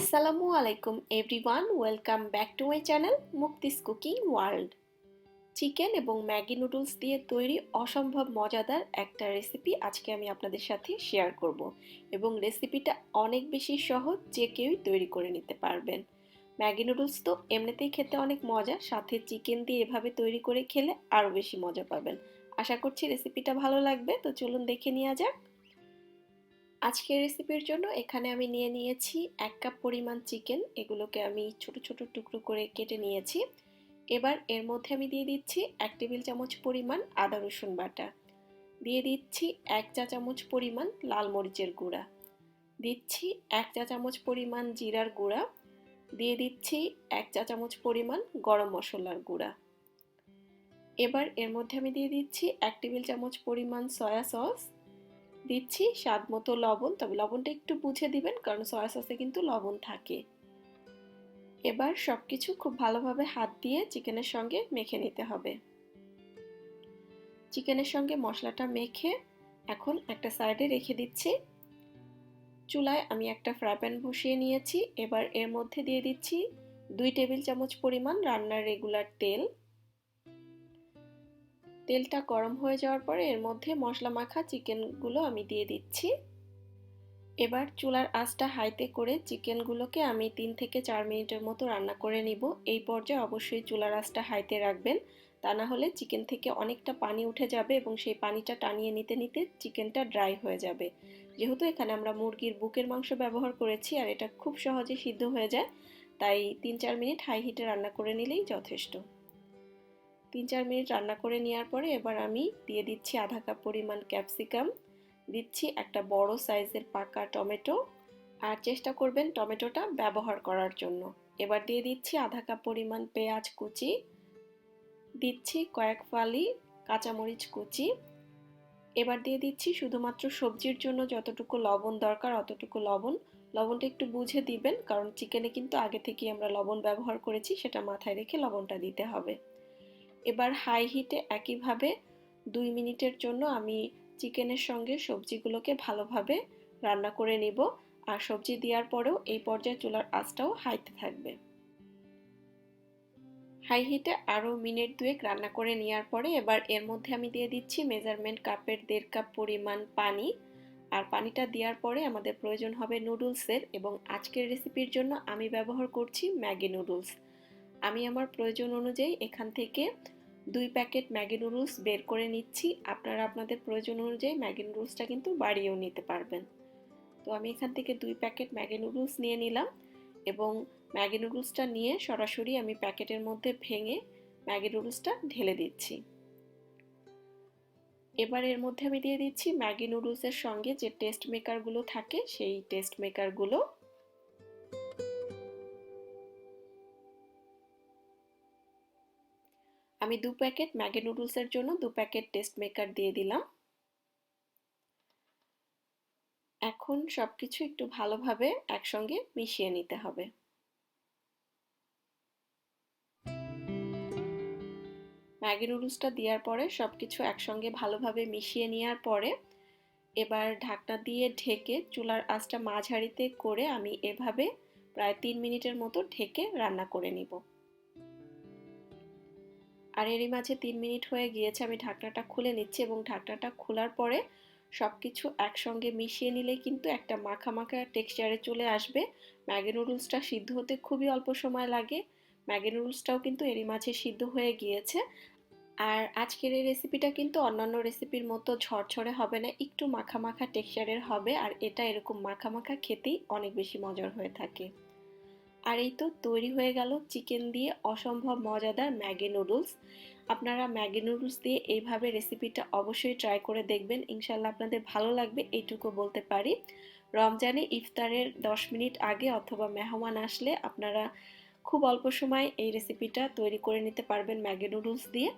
আসসালামু আলাইকুম everyone welcome back to my channel Muktis cooking world chicken এবং Maggi noodles দিয়ে তৈরি অসম্ভব মজাদার একটা রেসিপি আজকে আমি আপনাদের সাথে শেয়ার করব এবং রেসিপিটা অনেক বেশি সহজ যে কেউই তৈরি করে নিতে পারবেন। ম্যাগি নুডলস তো এমনিতেই খেতে অনেক মজা, সাথে চিকেন দিয়ে এভাবে তৈরি করে খেলে আরও বেশি মজা পাবেন। আশা করছি রেসিপিটা ভালো লাগবে, তো চলুন দেখে নেওয়া যাক। আজকের রেসিপির জন্য এখানে আমি নিয়ে নিয়েছি এক কাপ পরিমাণ চিকেন এগুলোকে আমি ছোট ছোট টুকরো করে কেটে নিয়েছি। এবার এর মধ্যে আমি দিয়ে দিচ্ছি এক টেবিল চামচ পরিমাণ আদা, রসুন বাটা। দিয়ে দিচ্ছি এক চা চামচ পরিমাণ লাল মরিচের গুঁড়া। দিচ্ছি এক চা চামচ পরিমাণ জিরার গুঁড়া। দিয়ে দিচ্ছি এক চা চামচ পরিমাণ গরম মশলার গুঁড়া। এবার এর মধ্যে আমি দিয়ে দিচ্ছি এক টেবিল চামচ পরিমাণ সয়া সস দিচ্ছি, স্বাদ মতো লবণ। তবে লবণটা একটু বুঝে দিবেন, কারণ সয়া সসে কিন্তু লবণ থাকে। এবার সব কিছু খুব ভালোভাবে হাত দিয়ে চিকেনের সঙ্গে মেখে নিতে হবে। চিকেনের সঙ্গে মশলাটা মেখে এখন একটা সাইডে রেখে দিচ্ছি। চুলায় আমি একটা ফ্রাই প্যান বসিয়ে নিয়েছি। এবার এর মধ্যে দিয়ে দিচ্ছি দুই টেবিল চামচ পরিমাণ রান্নার রেগুলার তেল। তেলটা গরম হয়ে যাওয়ার পরে এর মধ্যে মশলা মাখা চিকেনগুলো আমি দিয়ে দিচ্ছি। এবার চুলার আঁচটা হাইতে করে চিকেনগুলোকে আমি তিন থেকে চার মিনিটের মতো রান্না করে নিব। এই পর্যায়ে অবশ্যই চুলার আঁচটা হাইতে রাখবেন। তা না হলে চিকেন থেকে অনেকটা পানি উঠে যাবে এবং সেই পানিটা টানিয়ে নিতে নিতে চিকেনটা ড্রাই হয়ে যাবে। যেহেতু এখানে আমরা মুরগির বুকের মাংস ব্যবহার করেছি আর এটা খুব সহজে সিদ্ধ হয়ে যায়, তাই তিন চার মিনিট হাই হিটে রান্না করে নিলেই যথেষ্ট। তিন চার মিনিট রান্না করে নেওয়ার পরে এবার আমি দিয়ে দিচ্ছি আধা কাপ পরিমাণ ক্যাপসিকাম। দিচ্ছি একটা বড় সাইজের পাকা টমেটো। আর চেষ্টা করবেন টমেটোটা ব্যবহার করার জন্য। এবার দিয়ে দিচ্ছি আধা কাপ পরিমাণ পেঁয়াজ কুচি। দিচ্ছি কয়েক ফালি কাঁচামরিচ কুচি। এবার দিয়ে দিচ্ছি শুধুমাত্র সবজির জন্য যতটুকু লবণ দরকার অতটুকু লবণ। লবণটা একটু বুঝে দিবেন, কারণ চিকেনে কিন্তু আগে থেকেই আমরা লবণ ব্যবহার করেছি, সেটা মাথায় রেখে লবণটা দিতে হবে। এবার হাই হিটে একইভাবে দুই মিনিটের জন্য আমি চিকেনের সঙ্গে সবজিগুলোকে ভালোভাবে রান্না করে নিব। আর সবজি দেওয়ার পরেও এই পর্যায়ে চুলার আঁচটাও হাইতে থাকবে। হাই হিটে আরও মিনিট দুয়েক রান্না করে নেওয়ার পরে এবার এর মধ্যে আমি দিয়ে দিচ্ছি মেজারমেন্ট কাপের দেড় কাপ পরিমাণ পানি। আর পানিটা দেওয়ার পরে আমাদের প্রয়োজন হবে নুডলসের এবং আজকের রেসিপির জন্য আমি ব্যবহার করছি ম্যাগি নুডলস আমি আমার প্রয়োজন অনুযায়ী এখান থেকে দুই প্যাকেট ম্যাগি নুডলস বের করে নিচ্ছি। আপনারা আপনাদের প্রয়োজন অনুযায়ী ম্যাগি নুডলসটা কিন্তু বাড়িয়েও নিতে পারবেন। তো আমি এখান থেকে দুই প্যাকেট ম্যাগি নুডলস নিয়ে নিলাম এবং ম্যাগি নুডলসটা নিয়ে সরাসরি আমি প্যাকেটের মধ্যে ভেঙে ম্যাগি নুডলসটা ঢেলে দিচ্ছি। এবার এর মধ্যে আমি দিয়ে দিচ্ছি ম্যাগি নুডলসের সঙ্গে যে টেস্ট মেকারগুলো থাকে সেই টেস্ট মেকারগুলো আমি দু প্যাকেট ম্যাগি নুডলসের জন্য দু প্যাকেট টেস্ট মেকার দিয়ে দিলাম। এখন সব কিছু একটু ভালোভাবে একসঙ্গে মিশিয়ে নিতে হবে। ম্যাগি নুডলসটা দেওয়ার পরে সব কিছু একসঙ্গে ভালোভাবে মিশিয়ে নেওয়ার পরে এবার ঢাকনা দিয়ে ঢেকে চুলার আঁচটা মাঝারিতে করে আমি এভাবে প্রায় তিন মিনিটের মতো ঢেকে রান্না করে নিব। আর এরই মাঝে তিন মিনিট হয়ে গিয়েছে, আমি ঢাকনাটা খুলে নিচ্ছি এবং ঢাকনাটা খোলার পরে সব কিছু একসঙ্গে মিশিয়ে নিলেই কিন্তু একটা মাখা মাখা টেক্সচারে চলে আসবে। ম্যাগি নুডলসটা সিদ্ধ হতে খুবই অল্প সময় লাগে। ম্যাগি নুডলসটাও কিন্তু এরই মাঝে সিদ্ধ হয়ে গিয়েছে। আর আজকের এই রেসিপিটা কিন্তু অন্যান্য রেসিপির মতো ঝরঝরে হবে না, একটু মাখা মাখা টেক্সচারের হবে। আর এটা এরকম মাখা মাখা খেতেই অনেক বেশি মজার হয়ে থাকে। আর এই তো তৈরি হয়ে গেল চিকেন দিয়ে অসম্ভব মজাদার ম্যাগি নুডলস। আপনারা ম্যাগি নুডলস দিয়ে এইভাবে রেসিপিটা অবশ্যই ট্রাই করে দেখবেন। ইনশাল্লাহ আপনাদের ভালো লাগবে, এইটুকু বলতে পারি। রমজানে ইফতারের দশ মিনিট আগে অথবা মেহমান আসলে আপনারা খুব অল্প সময় এই রেসিপিটা তৈরি করে নিতে পারবেন ম্যাগি নুডলস দিয়ে।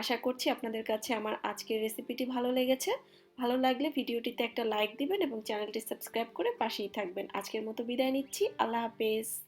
আশা করছি আপনাদের কাছে আমার আজকের রেসিপিটি ভালো লেগেছে। ভালো লাগলে ভিডিওটিতে একটা লাইক দিবেন এবং চ্যানেলটি সাবস্ক্রাইব করে পাশেই থাকবেন। আজকের মতো বিদায় নিচ্ছি। আল্লাহ হাফেজ।